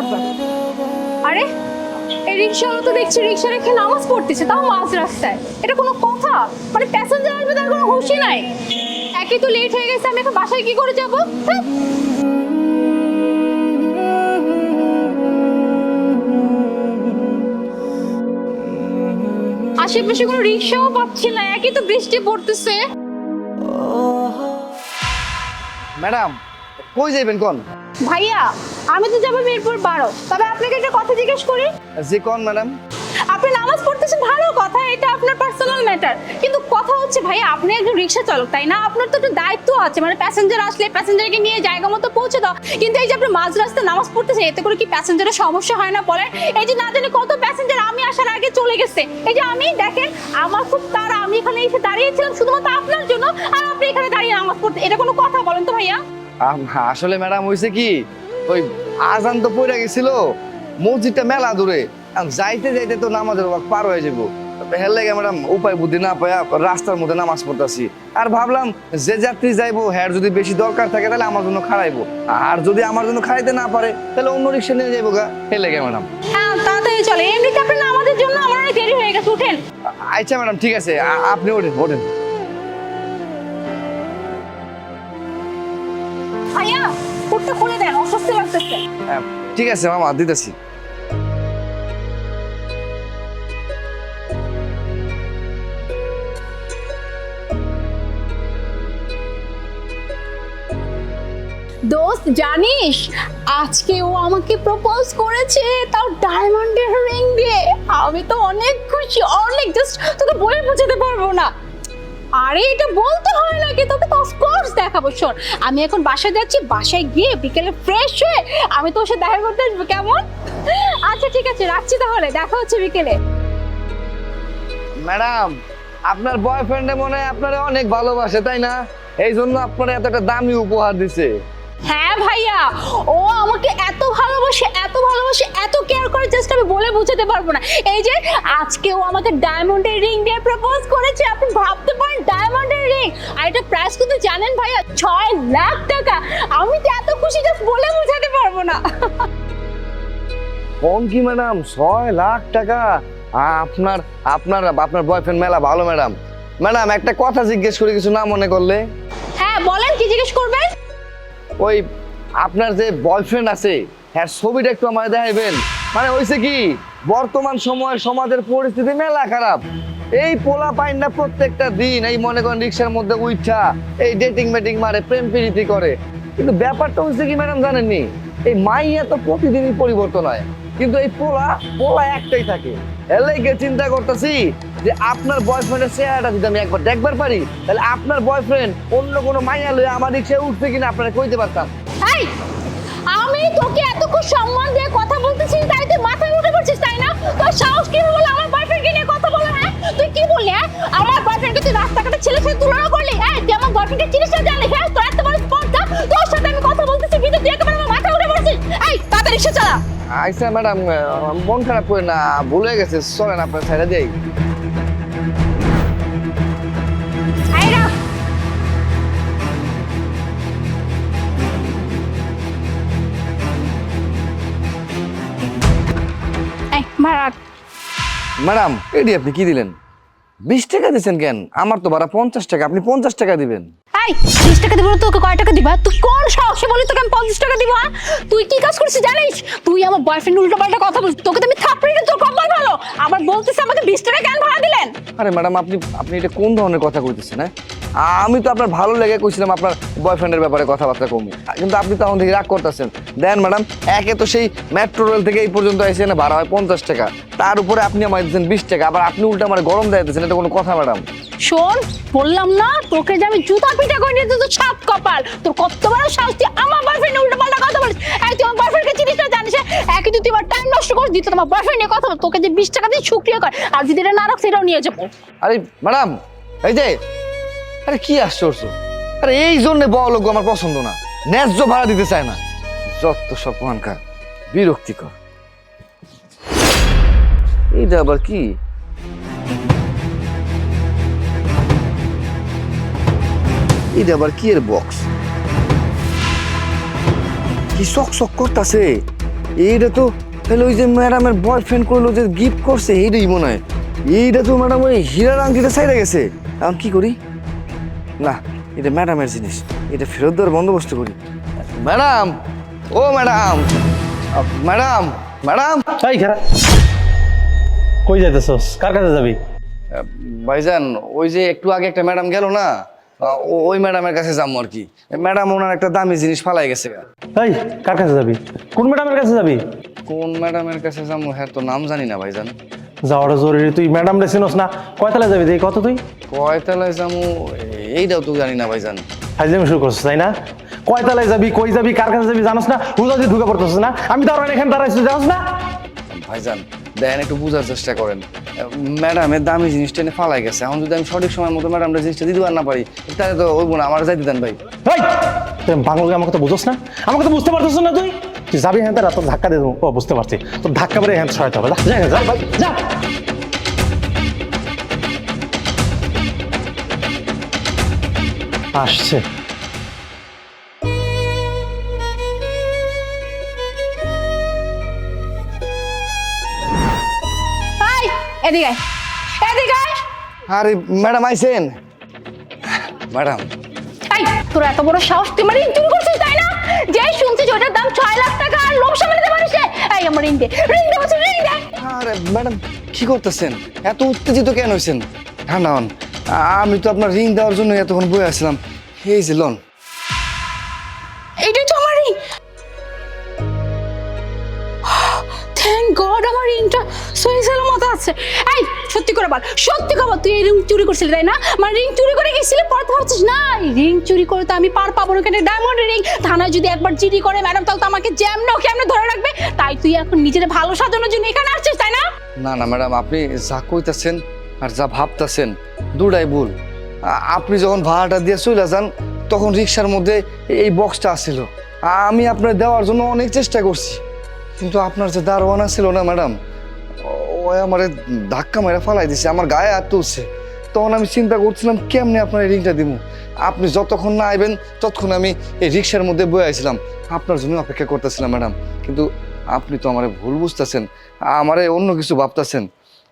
ব্যাপার? আরে, এই রিক্সাওয়ালা তো দেখছি রিক্সা রেখে নামাজ পড়তেছে, তাও মাঝ রাস্তায়। এটা কোনো কথা? মানে প্যাসেঞ্জার আসবে তার কোনো হুঁশই নাই? একই তো লেট হয়ে গেছে, আমি এখন বাসায় কি করে যাব? হ্যাঁ? আশেপাশে কোনো রিক্সাও পাচ্ছি না, একই তো বৃষ্টি পড়তেছে। ম্যাডাম, কই যাইবেন কোন? ভাইয়া আমি তো যাব মিরপুর বারো। তবে আপনাকে একটা কথা জিজ্ঞেস করি। জি কোন ম্যাডাম? আপনি নামাজ পড়তেছেন ভালো কথা এটা আপনার পার্সোনাল ম্যাটার কিন্তু কথা হচ্ছে ভাইয়া আপনি একজন রিক্সা চালক তাই না? আপনার তো একটা দায়িত্ব আছে মানে প্যাসেঞ্জার আসলে প্যাসেঞ্জারকে নিয়ে জায়গা মতো পৌঁছে দাও। কিন্তু এই যে আপনি মাঝ রাস্তায় নামাজ পড়তেছেন এতে করে কি প্যাসেঞ্জারের সমস্যা হয় না বলেন এই যে না জানি কত প্যাসেঞ্জার আমি আসার আগে চলে গেছে। এই যে আমি দেখেন আমার খুব তারা আমি এসে দাঁড়িয়েছিলাম শুধুমাত্র আপনার জন্য আর আপনি এখানে দাঁড়িয়ে নামাজ পড়তে এটা কোনো কথা বলেন তো ভাইয়া? আসলে ম্যাডাম হইছে কি? ওই আজান তো পড়ে গেছিল। মসজিদটা মেলা দূরে। যাইতে যাইতে তো নামাজের ওয়াক্ত পার হয়ে যাব লাগে ম্যাডাম উপায় বুদ্ধি না পায়া রাস্তার মধ্যে নামাজ পড়তেছি। আর ভাবলাম যে যাত্রী যাইবো হ্যার যদি বেশি দরকার থাকে তাহলে আমার জন্য খাড়াইবো। আর যদি আমার জন্য খাড়াইতে না পারে তাহলে অন্য রিক্সা নিয়ে যাইবো গা। হেল লাগে ম্যাডাম। হ্যাঁ তাড়াতাড়ি চলে এমনিতে আপনি নামাজের জন্য আমার গেছে উঠেন। আচ্ছা ম্যাডাম ঠিক আছে। আপনি ওঠেন ওঠেন। ভাইয়া পুটটা খুলে দেন অস্বস্তি লাগতেছে। ঠিক আছে মামা দিতেছি। দোস্ত জানিস আজকে ও আমাকে প্রপোজ করেছে তাও ডায়মন্ডের রিং আমি তো অনেক খুশি, অনেক জাস্ট তোকে বলে বোঝাতে পারব না। আরে, এটা বলতে হয় নাকি তোকে তো অফকোর্স দেখাবো, শোন। আমি এখন বাসায় যাচ্ছি, বাসায় গিয়ে বিকেলে ফ্রেশ হয়ে আমি তোর সাথে দেখা করতে আসব, কেমন? আচ্ছা ঠিক আছে, রাখছি তাহলে, দেখা হচ্ছে বিকেলে। ম্যাডাম, আপনার বয়ফ্রেন্ডে মনে হয় আপনারা অনেক ভালোবাসে, তাই না? এই জন্য আপনারা এত একটা দামি উপহার দিছে। হ্যাঁ ভাইয়া ও আমাকে এত ভালোবাসে এত ভালোবাসে এত কেয়ার করে জাস্ট আমি বলে বোঝাতে পারব না। এই যে আজকে ও আমাকে ডায়মন্ডের রিং দিয়ে প্রপোজ করেছে আপনি ভাবতে পারেন ডায়মন্ডের রিং আর এটা প্রাইস কিন্তু জানেন ভাইয়া ছয় লাখ টাকা। আমি তো এত খুশি জাস্ট বলে বোঝাতে পারব না। কোন কি ম্যাডাম ছয় লাখ টাকা? আপনার আপনার আপনার বয়ফ্রেন্ড মেলা ভালো ম্যাডাম ম্যাডাম একটা কথা জিজ্ঞেস করে কিছু না মনে করলে? হ্যাঁ বলেন কি জিজ্ঞেস করবেন? ওই আপনার যে বয়ফ্রেন্ড আছে হ্যাঁ ছবিটা একটু আমায় দেখাইবেন। মানে হয়েছে কি, বর্তমান সময়ে সমাজের পরিস্থিতি মেলা খারাপ। এই পোলা পাইন না প্রত্যেকটা দিন এই মনে করেন রিক্সার মধ্যে উইঠা, এই ডেটিং মেটিং মারে, প্রেম প্রীতি করে। কিন্তু ব্যাপারটা হচ্ছে কি, ম্যাডাম, জানেননি? এই মাইয়া তো প্রতিদিনই পরিবর্তন হয়। কিন্তু এই পোলা পোলা একটাই থাকে। এলাইকে চিন্তা করতেছি যে আপনার বয়ফ্রেন্ডের চেহারাটা যদি আমি একবার দেখবার পারি তাহলে আপনার বয়ফ্রেন্ড অন্য কোনো মাইয়া লয়ে আমার রিক্সায় উঠছে কিনা আপনারা কইতে পারতাম। এই আমি তোকে এতক্ষণ সম্মান দিয়ে কথা বলতেছি তাই তুই মাথায় উঠে পড়ছিস তাই না? তোর সাহস কি হলো আমার বয়ফ্রেন্ডকে নিয়ে কথা বলা হ্যাঁ? তুই কি বললি হ্যাঁ? আমার বয়ফ্রেন্ডকে তুই রাস্তাঘাটে ছেলের সাথে তুলনা করলি হ্যাঁ? তুই আমার বয়ফ্রেন্ডকে চিনিস না জানলি হ্যাঁ? তোর এত বড় স্পর্ধা তোর সাথে আমি কথা বলতেছি কিন্তু তুই একেবারে আমার মাথায় উঠে পড়ছিস। এই তাড়াতাড়ি রিক্সা চালা। আচ্ছা ম্যাডাম মন খারাপ করে না ভুলে গেছে চলেন আপনার ছেড়ে দেই ম্যাডাম এটি আপনি কি দিলেন? বিশ টাকা দিচ্ছেন কেন? আমার তো ভাড়া পঞ্চাশ টাকা, আপনি পঞ্চাশ টাকা দিবেন। এই বিশ টাকা দিব তোকে, কয় টাকা দিবা? তুই কোন সাহসে বলি তোকে আমি পঞ্চাশ টাকা দিব হ্যাঁ? তুই কি কাজ করছিস, জানিস? তুই আমার বয়ফ্রেন্ড উল্টো পাল্টা কথা বলছিস, তোকে তো আমি থাপড়ি তোর কপাল ভালো। আবার বলতিস আমাকে বিশ টাকা কেন ভাড়া দিলেন? আরে ম্যাডাম আপনি আপনি এটা কোন ধরনের কথা কইতেছেন হ্যাঁ? আমি তো আপনার ভালো লেগে কইছিলাম আপনার বয়ফ্রেন্ডের ব্যাপারে কথাবার্তা কমি। কিন্তু আপনি তখন থেকে রাগ করতেছেন। দেন ম্যাডাম একে তো সেই মেট্রো রেল থেকে এই পর্যন্ত এসে না ভাড়া হয় পঞ্চাশ টাকা। তার উপরে আপনি আমার দিচ্ছেন বিশ টাকা, আবার আপনি উল্টা আমার গরম দেয় এটা কোনো কথা ম্যাডাম শোন, বললাম না, তোকে যে আমি জুতা পিটা করে নিয়ে তোর সাত কপাল। তোর কত বড় তুই আমার বয়ফ্রেন্ড উল্টো পাল্টা কথা বলিস। এই, তুই আমার বয়ফ্রেন্ডকে চিনিস না? জানিস? একই তুই আমার টাইম নষ্ট করে দিত তোমার বয়ফ্রেন্ড নিয়ে কথা তোকে যে বিশ টাকা দিয়ে শুক্রিয়া কর আর যদি এটা না রাখ, সেটাও নিয়ে যাব। আরে ম্যাডাম এই যে, আরে, কি আশ্চর্য। আরে, এই জন্য বড় লোক আমার পছন্দ না। ন্যায্য ভাড়া দিতে চায় না। যত সব মানকা বিরক্তিকর। এইটা আবার কি? এইটা আবার কি এর বক্স কি করতেছে? এইটা তো তাহলে ওই যে ম্যাডামের বয়ফ্রেন্ড করল যে গিফট করছে এইটাই মনে হয়। এইটা তো ম্যাডাম ওই হীরার আংটিটা সাইডে গেছে। এখন কি করি? না এটা ম্যাডামের জিনিস। এটা ফেরত দেওয়ার বন্দোবস্ত করি। ম্যাডাম! ও ম্যাডাম! ম্যাডাম! ম্যাডাম! এই খারাপ। কই যাইতেছস? কার কাছে যাবি? ভাইজান ওই যে একটু আগে একটা ম্যাডাম গেল না? ওই ম্যাডামের কাছে যাব আর কি। ম্যাডাম ওনার একটা দামি জিনিস ফালাই গেছে এই কার কাছে যাবি? কোন ম্যাডামের কাছে যাবি? কোন ম্যাডামের কাছে যাব হ্যাঁ তো নাম জানি না ভাইজান। যাওয়াটা জরুরি। তুই ম্যাডাম রে চিনস না। কয়তালে যাবি দেখি কত তুই? কয়তলায় যাব এইটাও তো জানি না ভাইজান। ফাইজলামি শুরু করছিস তাই না? কয়তালায় যাবি কই যাবি কার কাছে যাবি জানোস না? হুজা ঢুকে পড়তেছিস না? আমি তো আর এখানে দাঁড়াইছি জানোস না? ভাইজান দেখেন একটু বোঝার চেষ্টা করেন। ম্যাডামের দামি জিনিসটা এনে ফালাই গেছে। এখন যদি আমি সঠিক সময় মতো ম্যাডামটা জিনিসটা দিতে না পারি তাহলে তো ওই না আমার যাইতে দেন ভাই। এই তুই বাংলা আমাকে তো বুঝোস না? আমাকে তো বুঝতে পারতেছিস না তুই? তুই যাবি হ্যাঁ রাত ধাক্কা দিয়ে দেবো। ও বুঝতে পারছি। তো ধাক্কা মেরে হ্যাঁ সহায়তা হবে। যা যা ভাই, যা। আসছে। এদিকে এদিকে আরে ম্যাডাম আইছেন? ম্যাডাম। এই তোর এত বড় সাহস তুই মানে চুরি করছিস তাই না? যে শুনছিস ওটার দাম ছয় লাখ টাকা আর সামনে এই আমার রিং দে রিং দে বলছি রিং দে। আরে ম্যাডাম কি করতেছেন? এত উত্তেজিত কেন হয়েছেন হন আমি তো আপনার রিং দেওয়ার জন্য এতক্ষণ বয়ে আসছিলাম এই যে লন। বল সত্যি বল তুই এই রিং চুরি করছিলি, তাই না? মানে রিং চুরি করে গেছিলি, পরে ভাবছিস না রিং চুরি করে তো আমি পার পাবো না। কেন ডায়মন্ড রিং থানায় যদি একবার জিডি করে, ম্যাডাম, তাহলে তো আমাকে জ্যাম না কেমনে ধরে রাখবে? তাই তুই এখন নিজের ভালো সাজানোর জন্য এখানে আসছিস, তাই না? না না, ম্যাডাম, আপনি যা কইতাছেন আর যা ভাবতাছেন, দুটাই ভুল। আপনি যখন ভাড়াটা দিয়ে চলে যান, তখন রিক্সার মধ্যে এই বক্সটা আসছিল আমি আপনার দেওয়ার জন্য অনেক চেষ্টা করছি। কিন্তু আপনার যে দারোয়ানা ছিল না, ম্যাডাম ও আমার ধাক্কা মেরে ফালাই দিছে, আমার গায়ে হাত তুলছে। তখন আমি চিন্তা করছিলাম, কেমনে আপনার এই রিংটা দিব আপনি যতক্ষণ না আইবেন, ততক্ষণ আমি এই রিক্সার মধ্যে বয়ে আইছিলাম। আপনার জন্য অপেক্ষা করতেছিলাম, ম্যাডাম। কিন্তু আপনি তো আমারে ভুল বুঝতেছেন, আমারে অন্য কিছু ভাবতেছেন।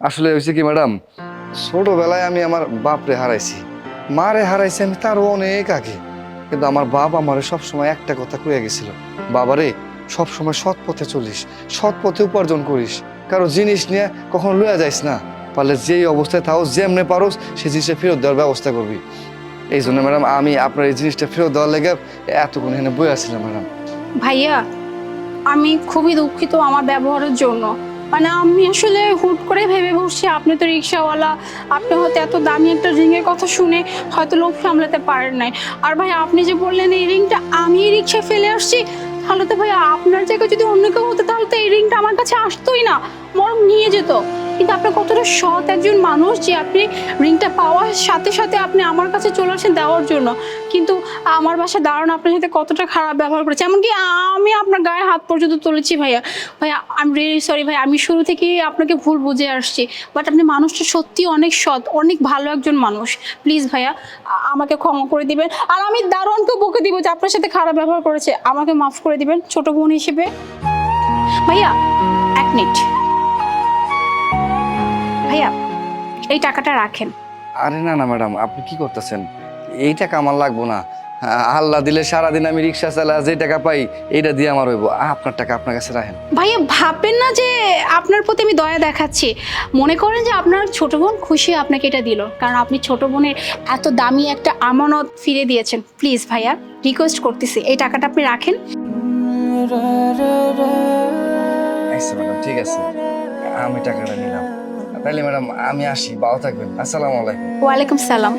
আসলে হয়েছে কি, ম্যাডাম, ছোটোবেলায় আমি আমার বাপরে হারাইছি। মারে হারাইছি আমি তারও অনেক আগে। কিন্তু আমার বাপ আমারে সবসময় একটা কথা কয়ে গেছিল, বাবারে, সবসময় সৎ পথে চলিস সৎ পথে উপার্জন করিস। কারও জিনিস নিয়ে কখনো লইয়া যাইস না। পারলে যেই অবস্থায় থাও, যেমনে পারোস সেই জিনিসটা ফেরত দেওয়ার ব্যবস্থা করবি। এই জন্য ম্যাডাম, আমি আপনার এই জিনিসটা ফেরত দেওয়ার লেগে এতক্ষণ এখানে বই আসছিলাম ম্যাডাম। ভাইয়া, আমি খুবই দুঃখিত আমার ব্যবহারের জন্য। মানে আমি আসলে হুট করে ভেবে বসছি, আপনি তো রিক্সাওয়ালা, আপনি হয়তো এত দামি একটা রিংয়ের কথা শুনে হয়তো লোক সামলাতে পারেন নাই। আর ভাই, আপনি যে বললেন এই রিংটা আমি এই রিক্সায় ফেলে আসছি তাহলে তো ভাই আপনার জায়গায় যদি অন্য কেউ হতো, তাহলে তো এই রিংটা আমার কাছে আসতোই না। মরম নিয়ে যেত। কিন্তু আপনি কতটা সৎ একজন মানুষ যে আপনি রিংটা পাওয়ার সাথে সাথে আপনি আমার কাছে চলে আসেন দেওয়ার জন্য। কিন্তু আমার বাসা দাঁড়ানো আপনার সাথে কতটা খারাপ ব্যবহার করেছে। এমনকি আমি আপনার গায়ে হাত পর্যন্ত তুলেছি ভাইয়া। ভাইয়া আমি রিয়েলি সরি ভাই আমি শুরু থেকেই আপনাকে ভুল বুঝে আসছি। বাট আপনি মানুষটা সত্যি অনেক সৎ, অনেক ভালো একজন মানুষ। প্লিজ ভাইয়া, আমাকে ক্ষমা করে দিবেন। আর আমি দারোয়ানকেও বকে দিব যে আপনার সাথে খারাপ ব্যবহার করেছে। আমাকে মাফ করে দিবেন ছোট বোন হিসেবে। ভাইয়া, এক মিনিট ভাইয়া এই টাকাটা রাখেন। আরে না না ম্যাডাম আপনি কি করতেছেন? এই টাকা আমার লাগবো না। আল্লাহ দিলে সারাদিন আমি রিক্সা চালা যে টাকা পাই এইটা দিয়ে আমার হইব। আপনার টাকা আপনার কাছে রাখেন। ভাইয়া ভাববেন না যে আপনার প্রতি আমি দয়া দেখাচ্ছি। মনে করেন যে আপনার ছোট বোন খুশি আপনাকে এটা দিল। কারণ আপনি ছোট বোনের এত দামি একটা আমানত ফিরে দিয়েছেন। প্লিজ ভাইয়া রিকোয়েস্ট করতেছি এই টাকাটা আপনি রাখেন। আচ্ছা ঠিক আছে। আমি টাকাটা নিলাম। তাহলে ম্যাডাম আমি আসি ভালো থাকবেন। আসসালামু আলাইকুম। ওয়ালাইকুম সালাম।